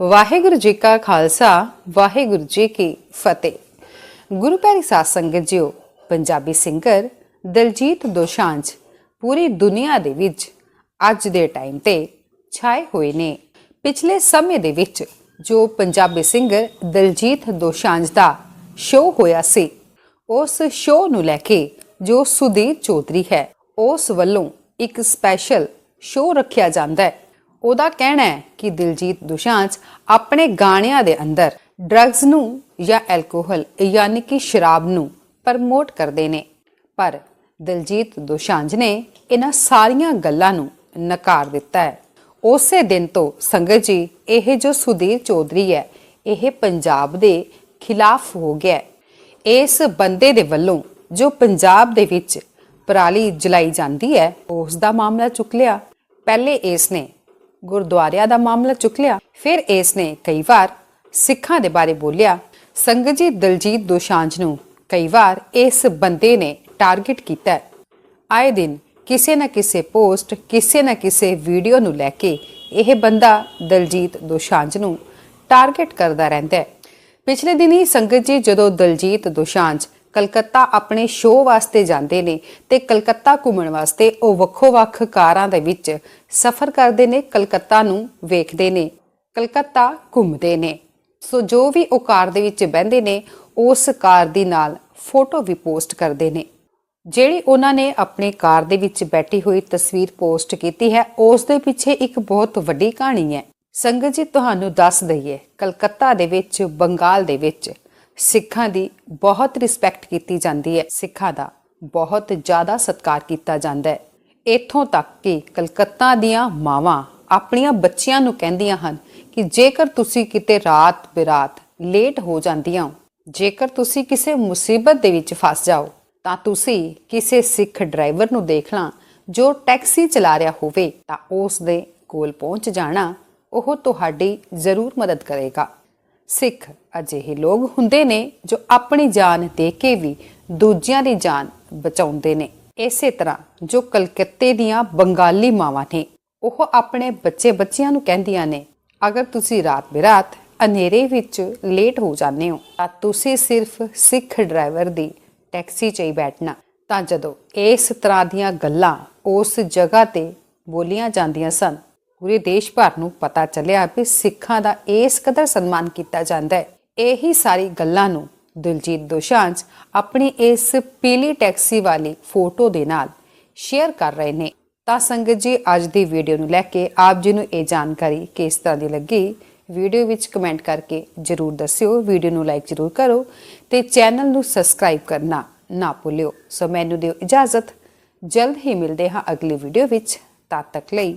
ਵਾਹਿਗੁਰੂ ਜੀ ਕਾ ਖਾਲਸਾ, ਵਾਹਿਗੁਰੂ ਜੀ ਕੀ ਫਤਿਹ। ਗੁਰੂ ਪਿਆਰੀ ਸਾਧ ਸੰਗਤ ਜੀਓ, ਪੰਜਾਬੀ ਸਿੰਗਰ ਦਲਜੀਤ ਦੋਸ਼ਾਂਝ ਪੂਰੀ ਦੁਨੀਆ ਦੇ ਵਿੱਚ ਅੱਜ ਦੇ ਟਾਈਮ ਤੇ ਛਾਏ ਹੋਏ ਨੇ। ਪਿਛਲੇ ਸਮੇਂ ਦੇ ਵਿੱਚ ਜੋ ਪੰਜਾਬੀ ਸਿੰਗਰ ਦਲਜੀਤ ਦੋਸ਼ਾਂਝ ਦਾ ਸ਼ੋਅ ਹੋਇਆ ਸੀ, ਉਸ ਸ਼ੋਅ ਨੂੰ ਲੈ ਕੇ ਜੋ ਸੁਧੀਰ ਚੌਧਰੀ ਹੈ, ਉਸ ਵੱਲੋਂ ਇੱਕ ਸਪੈਸ਼ਲ ਸ਼ੋਅ ਰੱਖਿਆ ਜਾਂਦਾ ਹੈ। ਉਹਦਾ ਕਹਿਣਾ ਹੈ ਕਿ ਦਿਲਜੀਤ ਦੁਸ਼ਾਂਝ ਆਪਣੇ ਗਾਣਿਆਂ ਦੇ ਅੰਦਰ ਡਰੱਗਸ ਨੂੰ ਜਾਂ ਐਲਕੋਹਲ ਯਾਨੀ ਕਿ ਸ਼ਰਾਬ ਨੂੰ ਪ੍ਰਮੋਟ ਕਰਦੇ ਨੇ। ਪਰ ਦਿਲਜੀਤ ਦੁਸ਼ਾਂਝ ਨੇ ਇਹਨਾਂ ਸਾਰੀਆਂ ਗੱਲਾਂ ਨੂੰ ਨਕਾਰ ਦਿੱਤਾ ਹੈ। ਉਸੇ ਦਿਨ ਤੋਂ ਸੰਗਤ ਜੀ, ਇਹ ਜੋ ਸੁਧੀਰ ਚੌਧਰੀ ਹੈ, ਇਹ ਪੰਜਾਬ ਦੇ ਖਿਲਾਫ ਹੋ ਗਿਆ ਇਸ ਬੰਦੇ ਦੇ ਵੱਲੋਂ ਜੋ ਪੰਜਾਬ ਦੇ ਵਿੱਚ ਪਰਾਲੀ ਜਲਾਈ ਜਾਂਦੀ ਹੈ, ਉਸ ਦਾ ਮਾਮਲਾ ਚੁੱਕ ਲਿਆ। ਪਹਿਲੇ ਇਸ ਨੇ ਗੁਰਦੁਆਰਿਆਂ ਦਾ ਮਾਮਲਾ ਚੁੱਕ ਲਿਆ। ਫਿਰ ਇਸ ਨੇ ਕਈ ਵਾਰ ਸਿੱਖਾਂ ਦੇ ਬਾਰੇ ਬੋਲਿਆ। ਸੰਗਤ ਜੀ ਦਲਜੀਤ ਦੋਸ਼ਾਂਝ ਨੂੰ ਕਈ ਵਾਰ ਇਸ ਬੰਦੇ ਨੇ ਟਾਰਗੇਟ ਕੀਤਾ ਆਏ ਦਿਨ ਕਿਸੇ ਨਾ ਕਿਸੇ ਪੋਸਟ, ਕਿਸੇ ਨਾ ਕਿਸੇ ਵੀਡੀਓ ਨੂੰ ਲੈ ਕੇ ਇਹ ਬੰਦਾ ਦਲਜੀਤ ਦੋਸ਼ਾਂਝ ਨੂੰ ਟਾਰਗੇਟ ਕਰਦਾ ਰਹਿੰਦਾ ਹੈ। ਪਿਛਲੇ ਦਿਨੀ ਸੰਗਤ ਜੀ ਜਦੋਂ ਦਲਜੀਤ ਦੋਸ਼ਾਂਝ ਕਲਕੱਤਾ ਆਪਣੇ ਸ਼ੋਅ ਵਾਸਤੇ ਜਾਂਦੇ ਨੇ ਤੇ ਕਲਕੱਤਾ ਘੁੰਮਣ ਵਾਸਤੇ ਉਹ ਵੱਖੋ-ਵੱਖ ਕਾਰਾਂ ਦੇ ਵਿੱਚ ਸਫ਼ਰ ਕਰਦੇ ਨੇ, ਕਲਕੱਤਾ ਨੂੰ ਵੇਖਦੇ ਨੇ, ਕਲਕੱਤਾ ਘੁੰਮਦੇ ਨੇ। ਸੋ ਜੋ ਵੀ ਉਹ ਕਾਰ ਦੇ ਵਿੱਚ ਬਹਿੰਦੇ ਨੇ, ਉਸ ਕਾਰ ਦੀ ਨਾਲ ਫੋਟੋ ਵੀ ਪੋਸਟ ਕਰਦੇ ਨੇ। ਜਿਹੜੀ ਉਹਨਾਂ ਨੇ ਆਪਣੀ ਕਾਰ ਦੇ ਵਿੱਚ ਬੈਠੀ ਹੋਈ ਤਸਵੀਰ ਪੋਸਟ ਕੀਤੀ ਹੈ, ਉਸ ਦੇ ਪਿੱਛੇ ਇੱਕ ਬਹੁਤ ਵੱਡੀ ਕਹਾਣੀ ਹੈ। ਸੰਗਤ ਜੀ, ਤੁਹਾਨੂੰ ਦੱਸ ਦਈਏ, ਕਲਕੱਤਾ ਦੇ ਵਿੱਚ, ਬੰਗਾਲ ਦੇ ਵਿੱਚ ਸਿੱਖਾਂ ਦੀ ਬਹੁਤ ਰਿਸਪੈਕਟ ਕੀਤੀ ਜਾਂਦੀ ਹੈ। ਸਿੱਖਾਂ ਦਾ ਬਹੁਤ ਜ਼ਿਆਦਾ ਸਤਿਕਾਰ ਕੀਤਾ ਜਾਂਦਾ ਹੈ। ਇੱਥੋਂ ਤੱਕ ਕਿ ਕਲਕੱਤਾ ਦੀਆਂ ਮਾਵਾਂ ਆਪਣੀਆਂ ਬੱਚਿਆਂ ਨੂੰ ਕਹਿੰਦੀਆਂ ਹਨ ਕਿ ਜੇਕਰ ਤੁਸੀਂ ਕਿਤੇ ਰਾਤ ਬਿਰਾਤ ਲੇਟ ਹੋ ਜਾਂਦੀਆਂ ਹੋ, ਜੇਕਰ ਤੁਸੀਂ ਕਿਸੇ ਮੁਸੀਬਤ ਦੇ ਵਿੱਚ ਫਸ ਜਾਓ, ਤਾਂ ਤੁਸੀਂ ਕਿਸੇ ਸਿੱਖ ਡਰਾਈਵਰ ਨੂੰ ਦੇਖ ਲਾਂ ਜੋ ਟੈਕਸੀ ਚਲਾ ਰਿਹਾ ਹੋਵੇ, ਤਾਂ ਉਸ ਦੇ ਕੋਲ ਪਹੁੰਚ ਜਾਣਾ ਉਹ ਤੁਹਾਡੀ ਜ਼ਰੂਰ ਮਦਦ ਕਰੇਗਾ। ਸਿੱਖ ਅਜਿਹੇ ਲੋਕ ਹੁੰਦੇ ਨੇ ਜੋ ਆਪਣੀ ਜਾਨ ਦੇ ਕੇ ਵੀ ਦੂਜਿਆਂ ਦੀ ਜਾਨ ਬਚਾਉਂਦੇ ਨੇ। ਇਸੇ ਤਰ੍ਹਾਂ ਜੋ ਕਲਕੱਤੇ ਦੀਆਂ ਬੰਗਾਲੀ ਮਾਵਾਂ ਨੇ, ਉਹ ਆਪਣੇ ਬੱਚੇ ਬੱਚਿਆਂ ਨੂੰ ਕਹਿੰਦੀਆਂ ਨੇ, ਅਗਰ ਤੁਸੀਂ ਰਾਤ ਬਿਰਾਤ ਹਨੇਰੇ ਵਿੱਚ ਲੇਟ ਹੋ ਜਾਂਦੇ ਹੋ, ਤਾਂ ਤੁਸੀਂ ਸਿਰਫ ਸਿੱਖ ਡਰਾਈਵਰ ਦੀ ਟੈਕਸੀ 'ਚ ਹੀ ਬੈਠਣਾ। ਤਾਂ ਜਦੋਂ ਇਸ ਤਰ੍ਹਾਂ ਦੀਆਂ ਗੱਲਾਂ ਉਸ ਜਗ੍ਹਾ ਤੇ ਬੋਲੀਆਂ ਜਾਂਦੀਆਂ ਸਨ ਪੂਰੇ ਦੇਸ਼ ਭਰ ਨੂੰ ਪਤਾ ਚੱਲਿਆ ਕਿ ਸਿੱਖਾਂ ਦਾ ਇਸ ਕਦਰ ਸਨਮਾਨ ਕੀਤਾ ਜਾਂਦਾ ਹੈ। ਇਹੀ ਸਾਰੀ ਗੱਲਾਂ ਨੂੰ ਦਿਲਜੀਤ ਦੋਸ਼ਾਂਝ ਆਪਣੀ ਇਸ ਪੀਲੀ ਟੈਕਸੀ ਵਾਲੀ ਫੋਟੋ ਦੇ ਨਾਲ ਸ਼ੇਅਰ ਕਰ ਰਹੇ ਨੇ। ਤਾਂ ਸੰਗਤ ਜੀ, ਅੱਜ ਦੀ ਵੀਡੀਓ ਨੂੰ ਲੈ ਕੇ ਆਪ ਜੀ ਨੂੰ ਇਹ ਜਾਣਕਾਰੀ ਕਿਸ ਤਰ੍ਹਾਂ ਦੀ ਲੱਗੀ, ਵੀਡੀਓ ਵਿੱਚ ਕਮੈਂਟ ਕਰਕੇ ਜਰੂਰ ਦੱਸਿਓ। ਵੀਡੀਓ ਨੂੰ ਲਾਈਕ ਜਰੂਰ ਕਰੋ ਤੇ ਚੈਨਲ ਨੂੰ ਸਬਸਕ੍ਰਾਈਬ ਕਰਨਾ ਨਾ ਭੁੱਲਿਓ। ਸੋ ਮੈਨੂੰ ਦਿਓ ਇਜਾਜ਼ਤ। ਜਲਦ ਹੀ ਮਿਲਦੇ ਹਾਂ ਅਗਲੀ ਵੀਡੀਓ ਵਿੱਚ। ਤਦ ਤੱਕ ਲਈ